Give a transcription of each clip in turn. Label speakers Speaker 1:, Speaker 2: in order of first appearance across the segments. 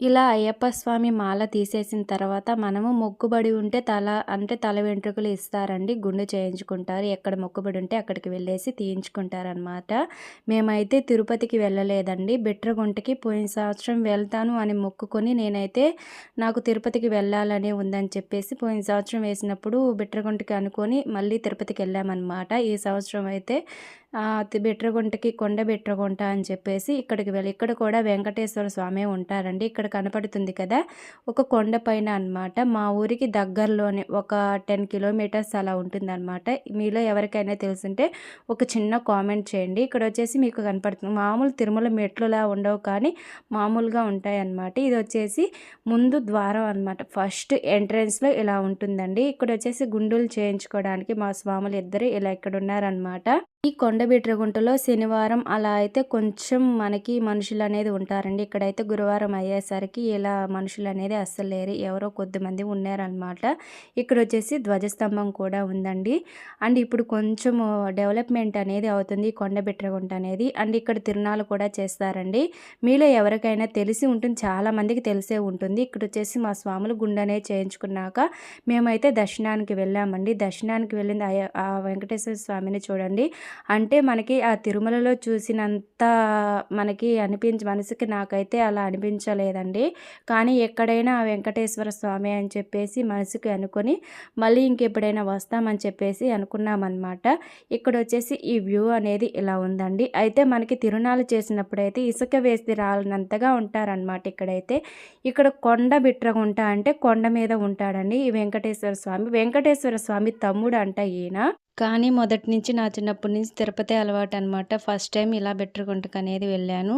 Speaker 1: ఇలా అయ్యప్ప స్వామి మాల తీసేసిన తర్వాత మనము మొక్కుబడి ఉంటే తల అంటే తల వెంట్రుకలు ఇస్తారండి. గుండు చేయించుకుంటారు. ఎక్కడ మొక్కుబడి ఉంటే అక్కడికి వెళ్ళేసి తీయించుకుంటారనమాట మేమైతే తిరుపతికి వెళ్ళలేదండి. బిట్రగుంటకి పోయిన సంవత్సరం వెళ్తాను అని మొక్కుకొని నేనైతే నాకు తిరుపతికి వెళ్ళాలని ఉందని చెప్పేసి పోయిన సంవత్సరం వేసినప్పుడు బిట్రగుంటకి అనుకొని మళ్ళీ తిరుపతికి వెళ్ళామన్నమాట. ఈ సంవత్సరం అయితే బిట్రగుంటకి కొండ బిట్రగుంట అని చెప్పేసి ఇక్కడికి వెళ్ళి ఇక్కడ కూడా వెంకటేశ్వర స్వామి ఉంటారండి. ఇక్కడ ఇక్కడ కనపడుతుంది కదా? ఒక కొండ పైన అనమాట మా ఊరికి దగ్గరలోనే ఒక టెన్ కిలోమీటర్స్ అలా ఉంటుందన్నమాట. మీలో ఎవరికైనా తెలుసుంటే ఒక చిన్న కామెంట్ చేయండి. ఇక్కడ వచ్చేసి మీకు కనపడుతుంది. మామూలు తిరుమల మెట్లులా ఉండవు కానీ మామూలుగా ఉంటాయి అన్నమాట ఇది వచ్చేసి ముందు ద్వారం అనమాట ఫస్ట్ ఎంట్రన్స్లో ఇలా ఉంటుందండి. ఇక్కడ వచ్చేసి గుండులు చేయించుకోవడానికి మా స్వాములు ఇద్దరు ఇలా ఇక్కడ ఉన్నారనమాట ఈ కొండబిట్రగుంటలో శనివారం అలా అయితే కొంచెం మనకి మనుషులు అనేది ఉంటారండి. ఇక్కడైతే గురువారం అయ్యేసరికి ఇలా మనుషులు అనేది అస్సలు లేరు. ఎవరో కొద్దిమంది ఉన్నారనమాట. ఇక్కడ వచ్చేసి ధ్వజస్తంభం కూడా ఉందండి. అండ్ ఇప్పుడు కొంచెం డెవలప్మెంట్ అనేది అవుతుంది కొండబిట్రగుంట అనేది. అండ్ ఇక్కడ తిరునాలు కూడా చేస్తారండి. మీలో ఎవరికైనా తెలిసి ఉంటుంది చాలా మందికి తెలిసే ఉంటుంది. ఇక్కడ వచ్చేసి మా స్వాములు గుండెనే చేయించుకున్నాక మేమైతే దర్శనానికి వెళ్ళామండి. దర్శనానికి వెళ్ళింది ఆ వెంకటేశ్వర స్వామిని చూడండి. అంటే మనకి ఆ తిరుమలలో చూసినంత మనకి అనిపించి మనసుకి నాకైతే అలా అనిపించలేదండి. కానీ ఎక్కడైనా వెంకటేశ్వర స్వామి అని చెప్పేసి మనసుకి అనుకొని మళ్ళీ ఇంకెప్పుడైనా వస్తామని చెప్పేసి అనుకున్నామన్నమాట. ఇక్కడ వచ్చేసి ఈ వ్యూ అనేది ఇలా ఉందండి. అయితే మనకి తిరునాలు చేసినప్పుడైతే ఇసుక వేసి రాలినంతగా ఉంటారనమాట ఇక్కడైతే. ఇక్కడ కొండ బిట్రగుంట అంటే కొండ మీద ఉంటాడండి ఈ వెంకటేశ్వర స్వామి. వెంకటేశ్వర స్వామి తమ్ముడు అంట ఈయన. కానీ మొదటి నుంచి నా చిన్నప్పటి నుంచి తిరుపతి అలవాటు అనమాట ఫస్ట్ టైం ఇలా బెట్టరగుంటకు అనేది వెళ్ళాను.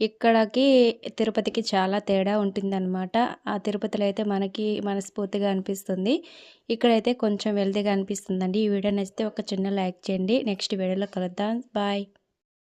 Speaker 1: ఇక్కడికి తిరుపతికి చాలా తేడా ఉంటుందన్నమాట. ఆ తిరుపతిలో అయితే మనకి మనస్ఫూర్తిగా అనిపిస్తుంది. ఇక్కడైతే కొంచెం వెల్దిగా అనిపిస్తుందండి. ఈ వీడియో నచ్చితే ఒక చిన్న లైక్ చేయండి. నెక్స్ట్ వీడియోలో కలుద్దాం. బాయ్.